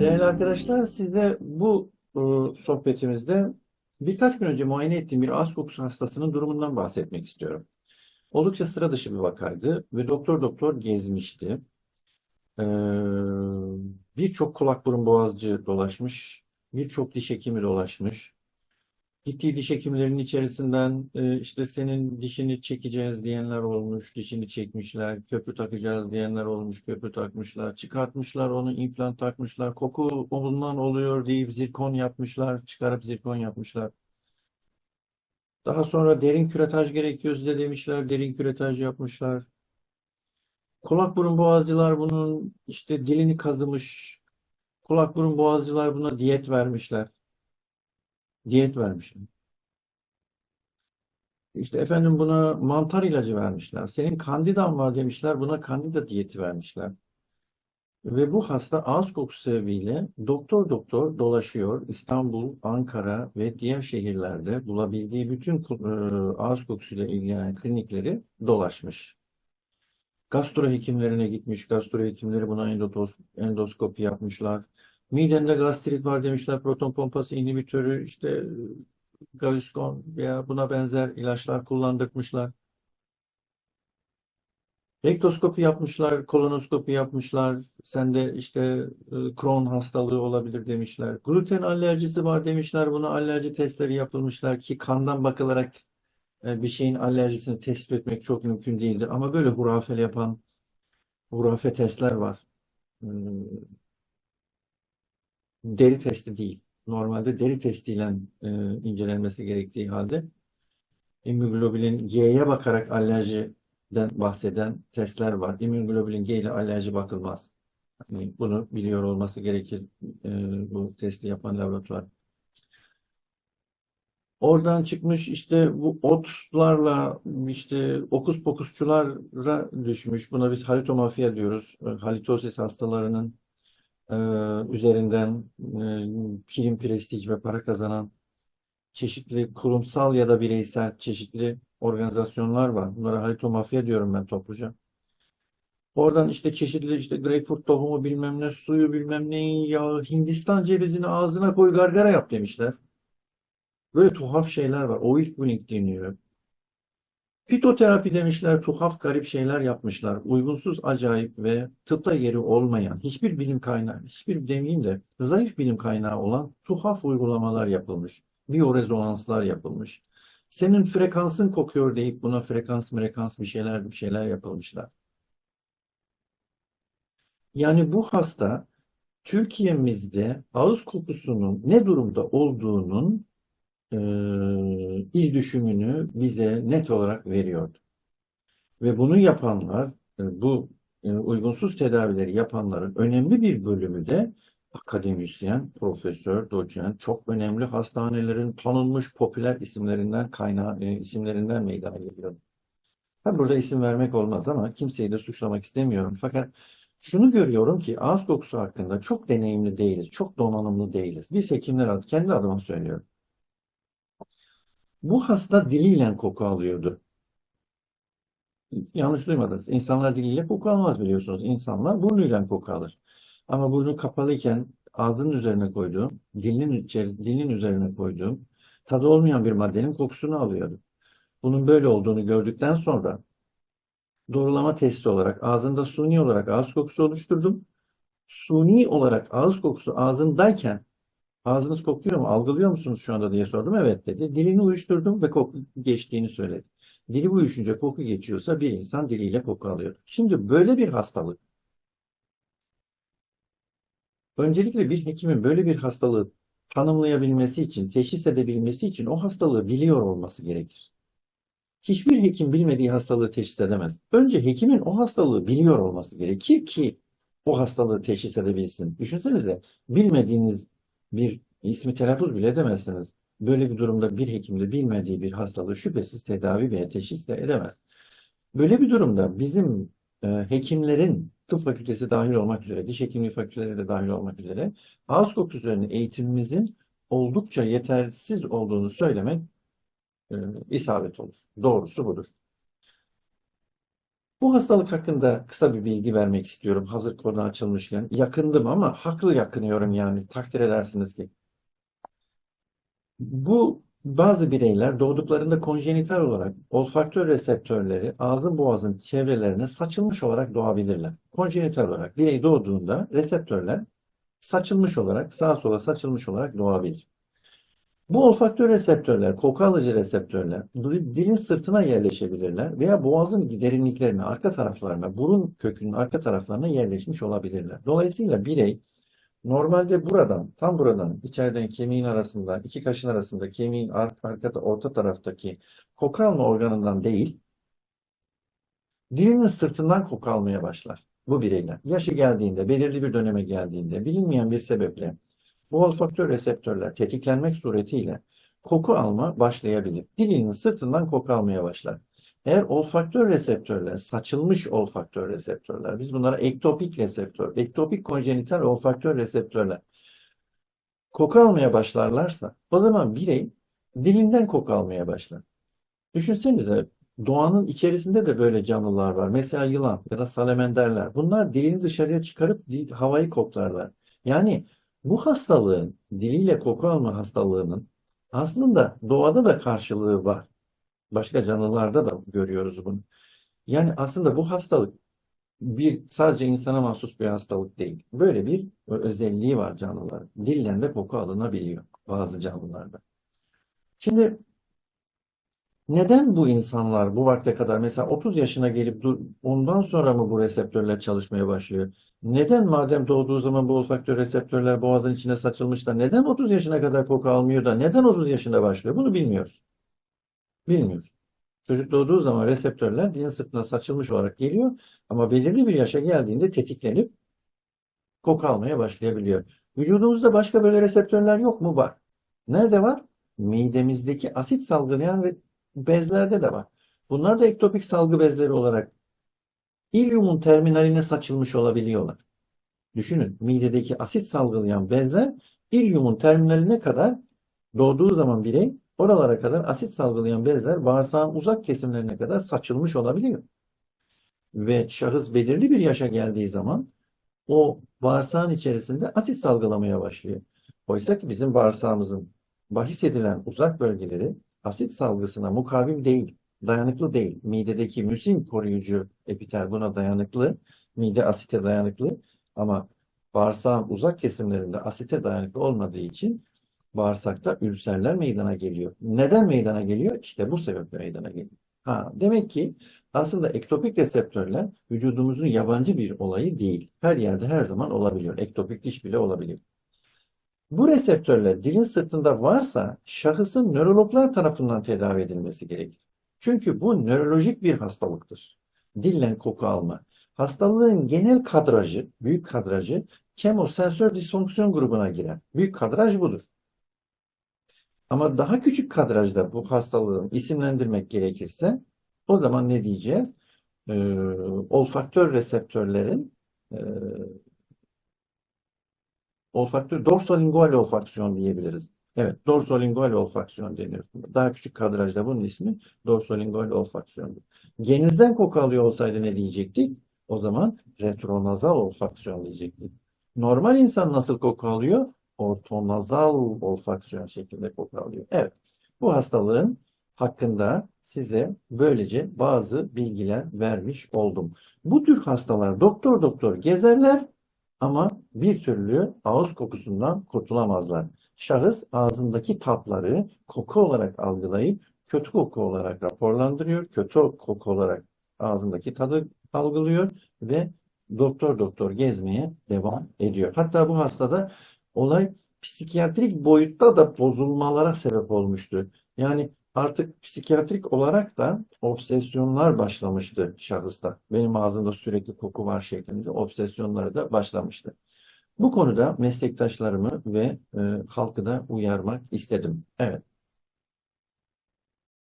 Değerli arkadaşlar, size bu e, sohbetimizde birkaç gün önce muayene ettiğim bir ağız kokusu hastasının durumundan bahsetmek istiyorum. Oldukça sıra dışı bir vakaydı ve doktor doktor gezmişti. Ee, birçok kulak burun boğazcı dolaşmış, birçok diş hekimi dolaşmış. Gittiği diş hekimlerinin içerisinden e, işte senin dişini çekeceğiz diyenler olmuş, dişini çekmişler, köprü takacağız diyenler olmuş, köprü takmışlar, çıkartmışlar onu implant takmışlar, koku ondan oluyor deyip zirkon yapmışlar, çıkarıp zirkon yapmışlar. Daha sonra derin küretaj gerekiyor size demişler, derin küretaj yapmışlar. Kulak burun boğazcılar bunun işte dilini kazımış, kulak burun boğazcılar buna diyet vermişler. Diyet vermişler. İşte efendim buna mantar ilacı vermişler. Senin kandidan var demişler. Buna kandida diyeti vermişler. Ve bu hasta ağız kokusu sebebiyle doktor doktor dolaşıyor. İstanbul, Ankara ve diğer şehirlerde bulabildiği bütün e, ağız kokusuyla ilgilenen klinikleri dolaşmış. Gastro hekimlerine gitmiş. Gastro hekimleri buna endoskopi yapmışlar. Midende gastrit var demişler. Proton pompası inhibitörü işte Gaviscon veya buna benzer ilaçlar kullandırmışlar. Rektoskopi yapmışlar, kolonoskopi yapmışlar. Sende işte e, Crohn hastalığı olabilir demişler. Gluten alerjisi var demişler. Buna alerji testleri yapılmışlar ki kandan bakılarak e, bir şeyin alerjisini tespit etmek çok mümkün değildir. Ama böyle hurafe yapan hurafe testler var. Deri testi değil. Normalde deri testiyle e, incelenmesi gerektiği halde immünoglobulin G'ye bakarak alerjiden bahseden testler var. İmmünoglobulin G ile alerji bakılmaz. Yani bunu biliyor olması gerekir e, bu testi yapan laboratuvar. Oradan çıkmış işte bu otlarla işte okus pokusçulara düşmüş. Buna biz halitomafya diyoruz. E, Halitosis hastalarının e, üzerinden e, prim, prestij ve para kazanan çeşitli kurumsal ya da bireysel çeşitli organizasyonlar var. Bunlara halitomafya diyorum ben topluca. Oradan işte çeşitli işte greyfurt tohumu bilmem ne suyu bilmem neyin yağı Hindistan cevizini ağzına koy gargara yap demişler. Böyle tuhaf şeyler var. Oil pulling deniyor. Fitoterapi demişler, tuhaf garip şeyler yapmışlar. Uygunsuz, acayip ve tıpta yeri olmayan, hiçbir bilim kaynağı, hiçbir demeyeyim de zayıf bilim kaynağı olan tuhaf uygulamalar yapılmış. Biyorezonanslar yapılmış. Senin frekansın kokuyor deyip buna frekans frekans bir şeyler bir şeyler yapılmışlar. Yani bu hasta Türkiye'mizde ağız kokusunun ne durumda olduğunun e, iz düşümünü bize net olarak veriyordu. Ve bunu yapanlar, e, bu e, uygunsuz tedavileri yapanların önemli bir bölümü de akademisyen, profesör, doçent, çok önemli hastanelerin tanınmış popüler isimlerinden kaynağı, e, isimlerinden meydana geliyor. Ha, burada isim vermek olmaz ama kimseyi de suçlamak istemiyorum. Fakat şunu görüyorum ki ağız kokusu hakkında çok deneyimli değiliz, çok donanımlı değiliz. Biz hekimler kendi adıma söylüyorum. Bu hasta diliyle koku alıyordu. Yanlış duymadınız. İnsanlar diliyle koku almaz biliyorsunuz. İnsanlar burnuyla koku alır. Ama burnu kapalıyken ağzının üzerine koyduğum, dilinin, içeri, dilinin üzerine koyduğum tadı olmayan bir maddenin kokusunu alıyordu. Bunun böyle olduğunu gördükten sonra doğrulama testi olarak ağzında suni olarak ağız kokusu oluşturdum. Suni olarak ağız kokusu ağzındayken Ağzınız kokuyor mu? Algılıyor musunuz şu anda diye sordum. Evet dedi. Dilini uyuşturdum ve koku geçtiğini söyledi. Dili uyuşunca koku geçiyorsa bir insan diliyle koku alıyor. Şimdi böyle bir hastalık. Öncelikle bir hekimin böyle bir hastalığı tanımlayabilmesi için, teşhis edebilmesi için o hastalığı biliyor olması gerekir. Hiçbir hekim bilmediği hastalığı teşhis edemez. Önce hekimin o hastalığı biliyor olması gerekir ki o hastalığı teşhis edebilsin. Düşünsenize bilmediğiniz bir ismi telaffuz bile edemezsiniz. Böyle bir durumda bir hekimde bilmediği bir hastalığı şüphesiz tedavi veya teşhis de edemez. Böyle bir durumda bizim e, hekimlerin tıp fakültesi dahil olmak üzere, diş hekimliği fakülteleri de dahil olmak üzere kokusu üzerine eğitimimizin oldukça yetersiz olduğunu söylemek e, isabet olur. Doğrusu budur. Bu hastalık hakkında kısa bir bilgi vermek istiyorum. Hazır konu açılmışken. Yakındım ama haklı yakınıyorum yani. Takdir edersiniz ki. Bu bazı bireyler doğduklarında konjenital olarak olfaktör reseptörleri ağzın boğazın çevrelerine saçılmış olarak doğabilirler. Konjenital olarak birey doğduğunda reseptörler saçılmış olarak sağa sola saçılmış olarak doğabilir. Bu olfaktör reseptörler, koku alıcı reseptörler dilin sırtına yerleşebilirler veya boğazın derinliklerine, arka taraflarına, burun kökünün arka taraflarına yerleşmiş olabilirler. Dolayısıyla birey normalde buradan, tam buradan, içeriden kemiğin arasında, iki kaşın arasında, kemiğin ar arka, orta taraftaki koku alma organından değil, dilinin sırtından koku almaya başlar bu bireyler. Yaşı geldiğinde, belirli bir döneme geldiğinde, bilinmeyen bir sebeple bu olfaktör reseptörler tetiklenmek suretiyle koku alma başlayabilir. Dilinin sırtından koku almaya başlar. Eğer olfaktör reseptörler, saçılmış olfaktör reseptörler, biz bunlara ektopik reseptör, ektopik konjenital olfaktör reseptörler koku almaya başlarlarsa o zaman birey dilinden koku almaya başlar. Düşünsenize doğanın içerisinde de böyle canlılar var. Mesela yılan ya da salamanderler. Bunlar dilini dışarıya çıkarıp havayı koklarlar. Yani bu hastalığın, diliyle koku alma hastalığının aslında doğada da karşılığı var. Başka canlılarda da görüyoruz bunu. Yani aslında bu hastalık bir sadece insana mahsus bir hastalık değil. Böyle bir özelliği var canlıların. Dillen de koku alınabiliyor bazı canlılarda. Şimdi neden bu insanlar bu vakte kadar mesela 30 yaşına gelip ondan sonra mı bu reseptörler çalışmaya başlıyor? Neden madem doğduğu zaman bu olfaktör reseptörler boğazın içine saçılmış da neden 30 yaşına kadar koku almıyor da neden 30 yaşında başlıyor? Bunu bilmiyoruz. Bilmiyoruz. Çocuk doğduğu zaman reseptörler dilin sırtına saçılmış olarak geliyor ama belirli bir yaşa geldiğinde tetiklenip koku almaya başlayabiliyor. Vücudumuzda başka böyle reseptörler yok mu? Var. Nerede var? Midemizdeki asit salgılayan bezlerde de var. Bunlar da ektopik salgı bezleri olarak ilyumun terminaline saçılmış olabiliyorlar. Düşünün midedeki asit salgılayan bezler ilyumun terminaline kadar doğduğu zaman birey oralara kadar asit salgılayan bezler bağırsağın uzak kesimlerine kadar saçılmış olabiliyor. Ve şahıs belirli bir yaşa geldiği zaman o bağırsağın içerisinde asit salgılamaya başlıyor. Oysa ki bizim bağırsağımızın bahis edilen uzak bölgeleri asit salgısına mukavim değil, dayanıklı değil. Midedeki müsin koruyucu epitel buna dayanıklı, mide asite dayanıklı ama bağırsağın uzak kesimlerinde asite dayanıklı olmadığı için bağırsakta ülserler meydana geliyor. Neden meydana geliyor? İşte bu sebeple meydana geliyor. Ha, demek ki aslında ektopik reseptörler vücudumuzun yabancı bir olayı değil. Her yerde her zaman olabiliyor. Ektopik diş bile olabiliyor. Bu reseptörler dilin sırtında varsa şahısın nörologlar tarafından tedavi edilmesi gerekir. Çünkü bu nörolojik bir hastalıktır. Dillen koku alma. Hastalığın genel kadrajı, büyük kadrajı kemosensör disfonksiyon grubuna girer. Büyük kadraj budur. Ama daha küçük kadrajda bu hastalığın isimlendirmek gerekirse o zaman ne diyeceğiz? Ee, olfaktör reseptörlerin e, olfaktör dorsolingual olfaksiyon diyebiliriz. Evet, dorsolingual olfaksiyon deniyor. Daha küçük kadrajda bunun ismi dorsolingual olfaksiyondur. Genizden koku alıyor olsaydı ne diyecektik? O zaman retronazal olfaksiyon diyecektik. Normal insan nasıl koku alıyor? Ortonazal olfaksiyon şeklinde koku alıyor. Evet, bu hastalığın hakkında size böylece bazı bilgiler vermiş oldum. Bu tür hastalar doktor doktor gezerler ama bir türlü ağız kokusundan kurtulamazlar. Şahıs ağzındaki tatları koku olarak algılayıp kötü koku olarak raporlandırıyor. Kötü koku olarak ağzındaki tadı algılıyor ve doktor doktor gezmeye devam ediyor. Hatta bu hastada olay psikiyatrik boyutta da bozulmalara sebep olmuştu. Yani artık psikiyatrik olarak da obsesyonlar başlamıştı şahısta. Benim ağzımda sürekli koku var şeklinde obsesyonları da başlamıştı. Bu konuda meslektaşlarımı ve e, halkı da uyarmak istedim. Evet.